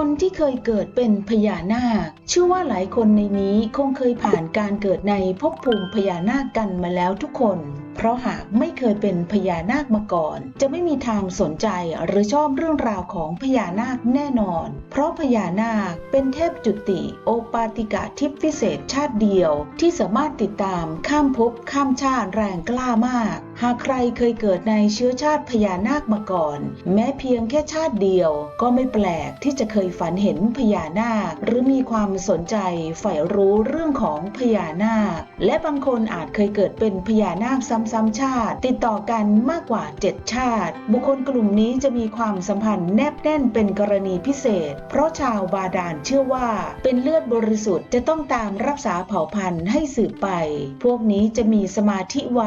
คนที่เคยเกิดเป็นพญานาคเชื่อว่าหลายคนในนี้คงเคยผ่านการเกิดในภพภูมิพญานาคกันมาแล้วทุกคน เพราะหากไม่เคยเป็นพญานาคมาก่อน จะไม่มีทางสนใจหรือชอบเรื่องราวของพญานาคแน่นอน เพราะพญานาคเป็นเทพจุติ โอปาติกะทิพย์พิเศษชาติเดียว ที่สามารถติดตามข้ามภพข้ามชาติแรงกล้ามากหากใครเคยเกิดในเชื้อชาติพญานาคมาก่อน แม้เพียงแค่ชาติเดียว ก็ไม่แปลกที่จะเคยฝันเห็นพญานาค หรือมีความสนใจใฝ่รู้เรื่องของพญานาค และบางคนอาจเคยเกิดเป็นพญานาคซ้ำๆชาติ ติดต่อกันมากกว่า 7 ชาติ บุคคลกลุ่มนี้จะมีความสัมพันธ์แนบแน่นเป็นกรณีพิเศษ เพราะชาวบาดาลเชื่อว่า เป็นเลือดบริสุทธิ์จะต้องตามรักษาเผ่าพันธุ์ให้สืบไป พวกนี้จะมีสมาธิไว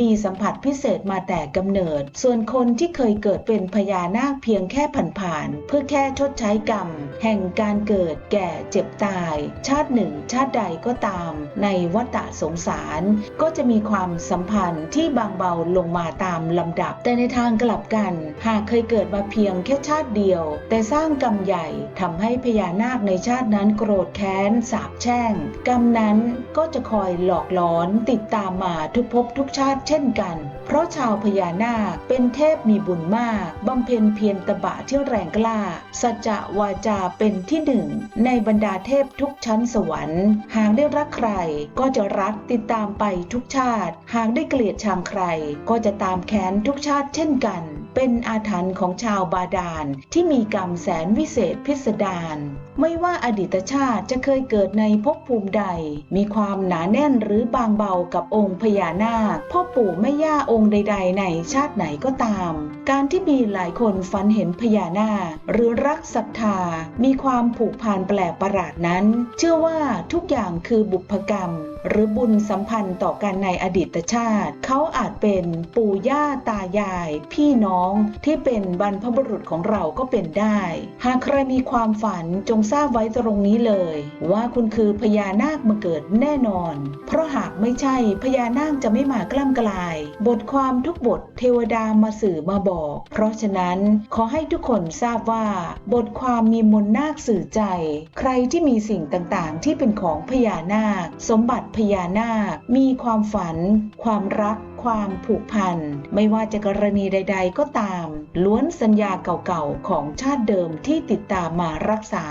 มีสัมผัสผัสพิเศษมาแต่กำเนิด ส่วนคนที่เคยเกิดเป็นพญานาคเพียงแค่ผ่านๆเพื่อแค่ชดใช้กรรม แห่งการเกิดแก่เจ็บตาย ชาติหนึ่ง ชาติใดก็ตาม ในวัฏสงสาร ก็จะมีความสัมพันธ์ที่บางเบาลงมาตามลำดับ แต่ในทางกลับกัน หากเคยเกิดมาเพียงแค่ชาติเดียว แต่สร้างกรรมใหญ่ทำให้พญานาคในชาตินั้นโกรธแค้นสาบแช่ง กรรมนั้นก็จะคอยหลอกหลอนติดตามมาทุกภพทุกชาติเช่นกันเพราะชาวพญานาคเป็นเทพมีบุญมากบำเพ็ญเพียรตบะที่แรงกล้า สัจวาจาเป็นที่หนึ่งในบรรดาเทพทุกชั้นสวรรค์ หากได้รักใครก็จะรักติดตามไปทุกชาติ หากได้เกลียดชังใครก็จะตามแค้นทุกชาติเช่นกัน เป็นอาถรรพ์ของชาวบาดาลที่มีกรรมแสนวิเศษพิสดารไม่ว่าอดีตชาติจะเคยเกิดในภพภูมิใด มีความหนาแน่นหรือบางเบากับองค์พญานาคพ่อปู่แม่ย่าองค์ใด ๆ ในชาติไหนก็ตาม การที่มีหลายคนฝันเห็นพญานาค หรือรักศรัทธา มีความผูกพันแปลกประหลาดนั้น เชื่อว่าทุกอย่างคือบุพกรรม หรือบุญสัมพันธ์ต่อกันในอดีตชาติ เขาอาจเป็นปู่ย่าตายาย พี่น้องที่เป็นบรรพบุรุษของเราก็เป็นได้ หากใครมีความฝันจงทราบไว้ตรงนี้เลย ว่าคุณคือพญานาคมาเกิดแน่นอน เพราะหากไม่ใช่พญานาคจะไม่มากล้ำกลาย บทความทุกบทเทวดามาสื่อมาบอก เพราะฉะนั้นขอให้ทุกคนทราบว่า บทความมีมนนาคสื่อใจ ใครที่มีสิ่งต่างๆ ที่เป็นของพญานาค สมบัติพญานาค มีความฝัน ความรัก ความผูกพัน ไม่ว่าจะกรณีใด ๆ ก็ตาม ล้วนสัญญาเก่าๆ ของชาติเดิมที่ติดตามมารักษา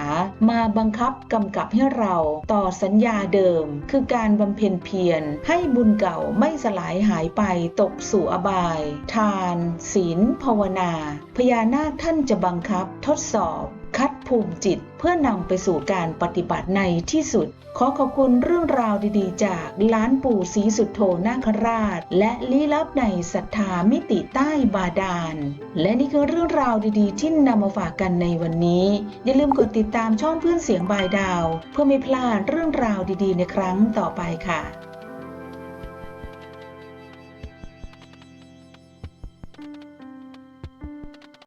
มาบังคับกำกับให้เราต่อสัญญาเดิม คือการบำเพ็ญเพียรให้บุญเก่าไม่สลายหายไปตกสู่อบาย ทาน ศีลภาวนา พญานาคท่านจะบังคับทดสอบ คัด ภูมิจิต เพื่อนำไปสู่การปฏิบัติในที่สุด ขอขอบคุณเรื่องราวดีๆ จากล้านปู่ศรีสุดโธนาคราช และลี้ลับในศรัทธามิติใต้บาดาล และนี่คือเรื่องราวดีๆ ที่นำมาฝากกันในวันนี้ อย่าลืมกดติดตามช่องเพื่อนเสียงบายดาว เพื่อไม่พลาดเรื่องราวดีๆ ในครั้งต่อไปค่ะ